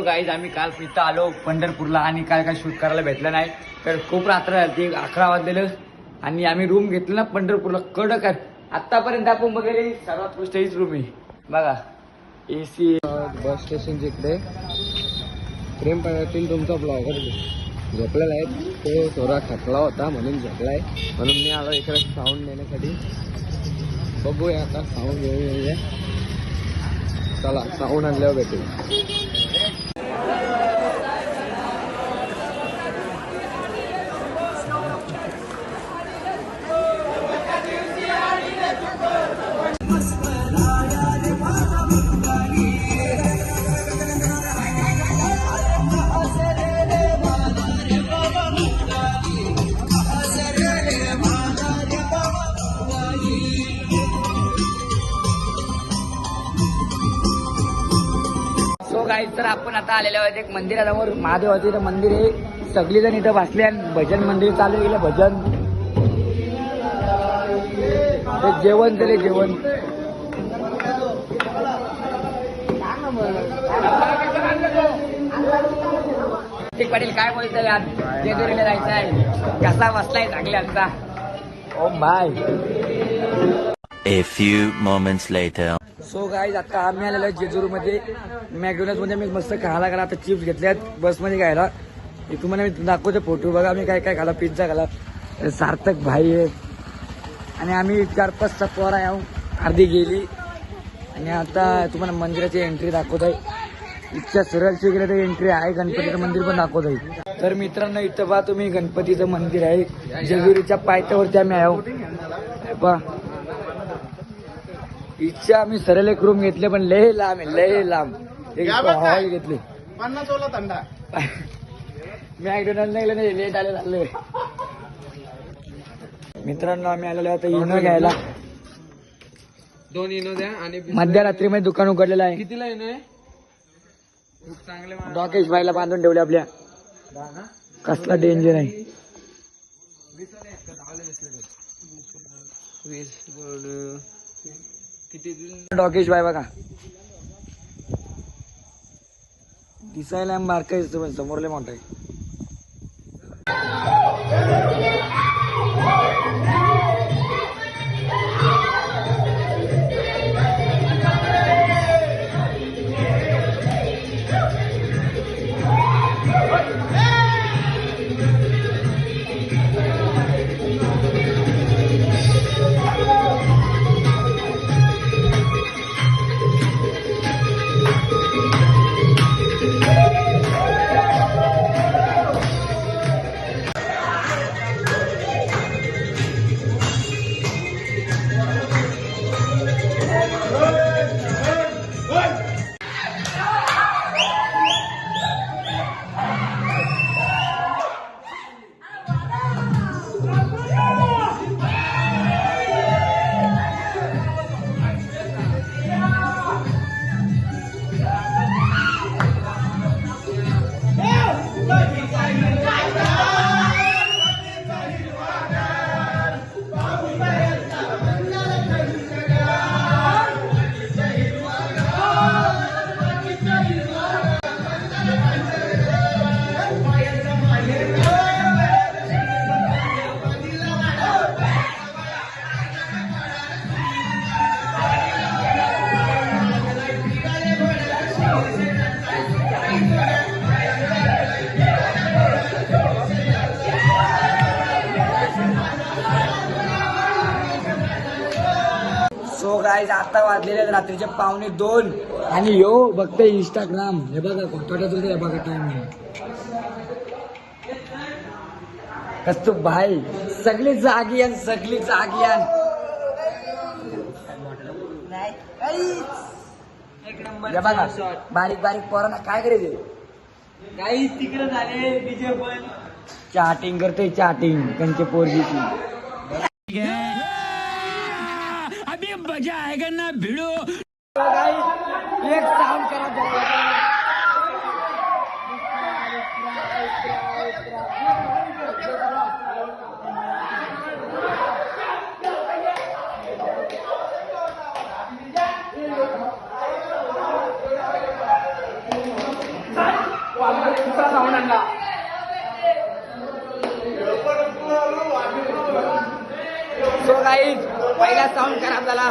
हो, so guys आम्ही काल इथं आलो पंढरपूरला आणि काय काय शूट करायला भेटलं नाही. तर खूप रात्र झाली अकरा वाजलेलं. आणि आम्ही रूम घेतलं ना पंढरपूरला कडक आहे. आतापर्यंत आपण वगैरे सर्वात गोष्ट हीच रूम आहे. बघा ए सी बस स्टेशन जिकडे प्रेम पाण्यातील तुमचा ब्लॉगर झोपलेला आहे. तो थोडा थकला होता म्हणून झोपलाय. म्हणून मी आलो इकडे साऊंड देण्यासाठी. बघूया आता साऊंड घेऊन चला साऊंड आणल्यावर भेटू. तर आपण आता आलेलो आहोत एक मंदिरासमोर महादेवाचं इथं मंदिर आहे. सगळी जण इथं बसले आणि भजन मंदिर चालू गेलं भजन. ते जेवण दिले जेवण. पाटील काय बोलतोय आज? जेजुरीला जायचं आहे कसा बसलाय चांगल्यांचा ओ bye A few moments later. So guys आता आम्ही आलेलो आहे जेजूरमध्ये. मॅकडोनल्समध्ये मी मस्त खायला गेला. आता चिप्स घेतल्यात. बसमध्ये खायला तुम्हाला मी दाखवतो फोटो बघा आम्ही काय काय खाला पिझ्झा खाला सार्थक भाई आहे आणि आम्ही चार पाच सहा आहे अर्धी गेली. आणि आता तुम्हाला मंदिराची एंट्री दाखवत आहे. इच्छा सरळची गेलं तर एंट्री आहे. गणपतीचं मंदिर पण दाखवत आहे. तर मित्रांनो इथं पहा तुम्ही गणपतीचं मंदिर आहे. जेजुरीच्या पायथ्यावरती आम्ही आहो पहा. इच्छा आम्ही सरळ एक रूम घेतले पण लय लांब आहे लय लांब. एक हॉल घेतले. पन्नास ओला थंडा मॅकडोनल्ड नाही गेलं नाही लेट आले झाले. मित्रांनो आम्ही आलेलो आता इनो घ्यायला. दोन इनो द्या आणि मध्यरात्री मध्ये दुकान उघडलेलं आहे. कितीला इनो आहे? खूप चांगले डॉकेश भाईला बांधून ठेवले आपल्या. कसला डेंजर आहे. वीस डॉकेश बाय बघा. दिसायला बारका समोरले मोठा आहे. गाईज आता वाजलेले आहेत रात्रीचे पावणे दोन. आणि यो बघते इंस्टाग्राम हे बघा कोणत्या हे बघा टाइम कस्तो भाई सगळी जागी आण सगळी जागी आण. हे बघा बारीक बारीक पोरांना काय करायचे काही तिकडे झाले डीजे पण. चॅटिंग करते चॅटिंग त्यांच्या पोरगीची एक ना भिडो। एक काम करा सो काही पहिला साऊंड खराब झाला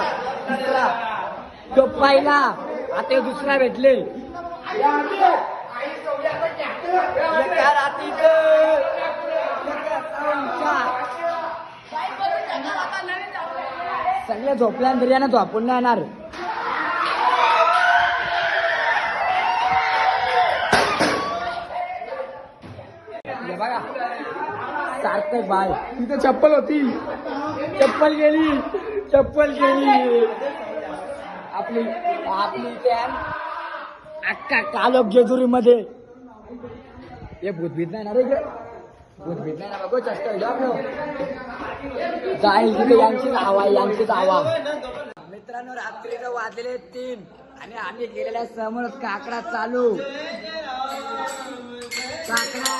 दुसरा तो पहिला. आता दुसरा भेटले. सगळे झोपल्यानंतर ना झोपून नाही येणार. बघा. सार्थक बाय तिथे चप्पल होती. चप्पल गेली. चप्पल गेली आपली आपली कॅन अक्का कालोख जेजुरी मध्ये हे भूतभीत नाही ना रे? भूतभीत नाही ना बघू चष्टा. जाईल तिथे यांचीच हवा आहे, यांचीच हवा. मित्रांनो रात्रीचं वाजले तीन आणि आम्ही गेलेल्या समोरच काकडा चालू. काकडा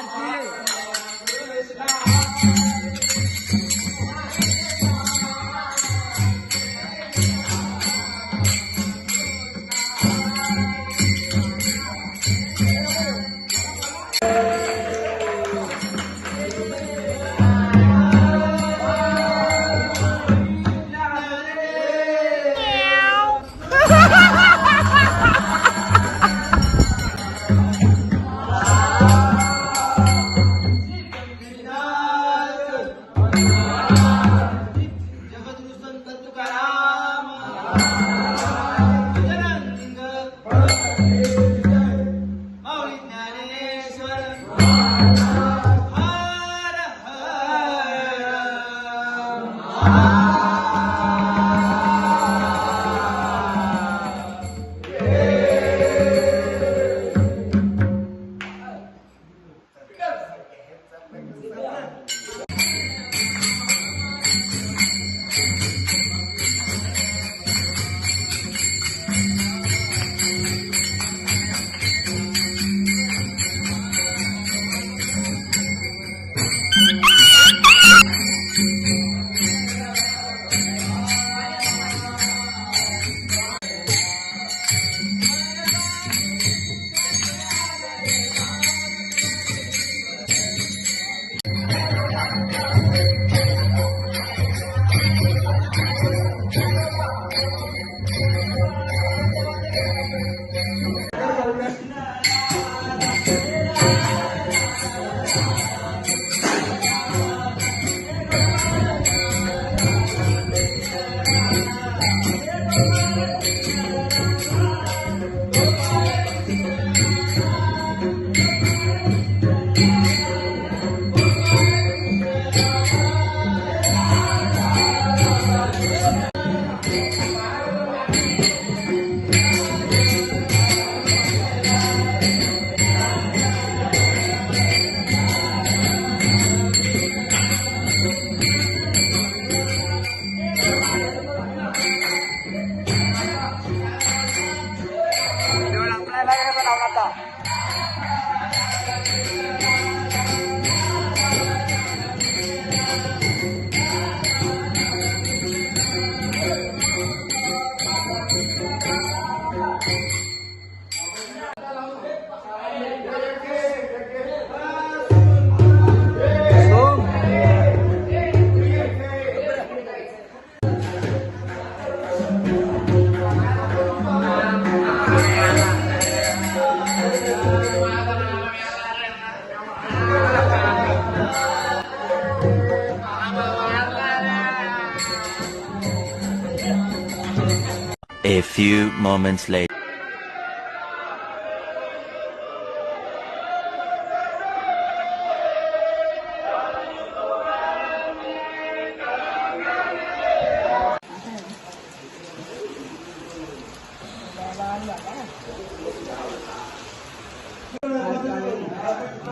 Few moments later.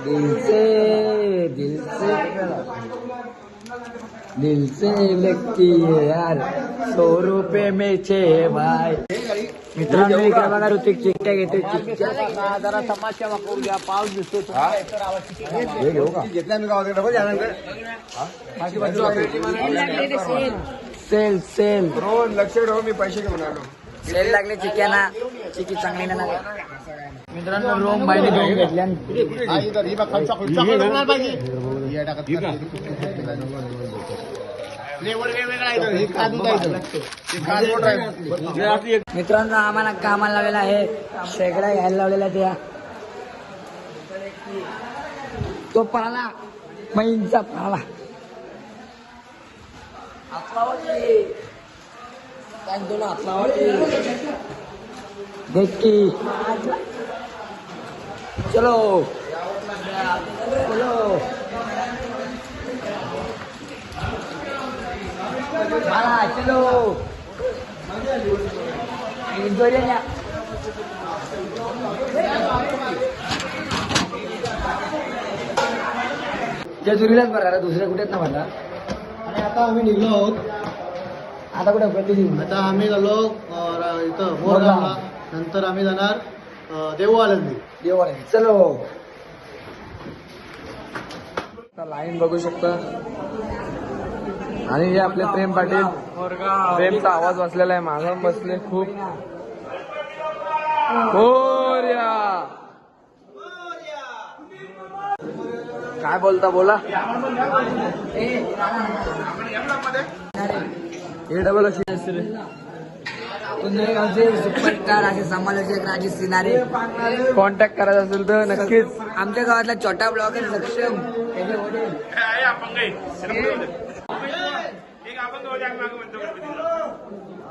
दिल से दिल से दिल से लगती है यार सौ रुपये में छे भाई मित्रांनो इकडे बघा ऋतिक चिकट्या घेते जरा तमाशा वाकवून घ्या. पाऊस दिसतो सेल सेल. लक्ष ठेव मी पैसे घेऊन आलो. सेल लागले चिक्याना चिकी चांगली ना मित्रांनो रोम बाईने दोन घेतल्या मित्रांनो आम्हाला कामाला लावलेला आहे. शेगड्या घ्यायला लावलेल्या त्या. तो पळाला मैंचा पळाला देख चलो. चलो मला चलो इंदोरिया जेजुरीलाच बरं दुसऱ्या कुठेच ना म्हणला आणि आता आम्ही निघलो आहोत. आता कुठे प्रतिदिन आता आम्ही झालो अं, इथं मोरगावला नंतर आम्ही जाणार आळंदी देवाला चलो. लाईन बघू शकता. आणि हे आपले प्रेम पाटील. प्रेमचा आवाज वाचलेला आहे. मागं बसले खूप. काय बोलता बोला. ए डबल अशी. सुपरस्टार असे समालोचक राजेश सिनारे कॉन्टॅक्ट करायचा असेल तर नक्कीच. आमच्या गावातला छोटा ब्लॉगर सक्षम.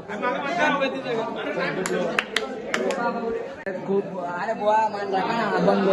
त्याचे वडील खूप अरे बुवा मान राखा ना अभंग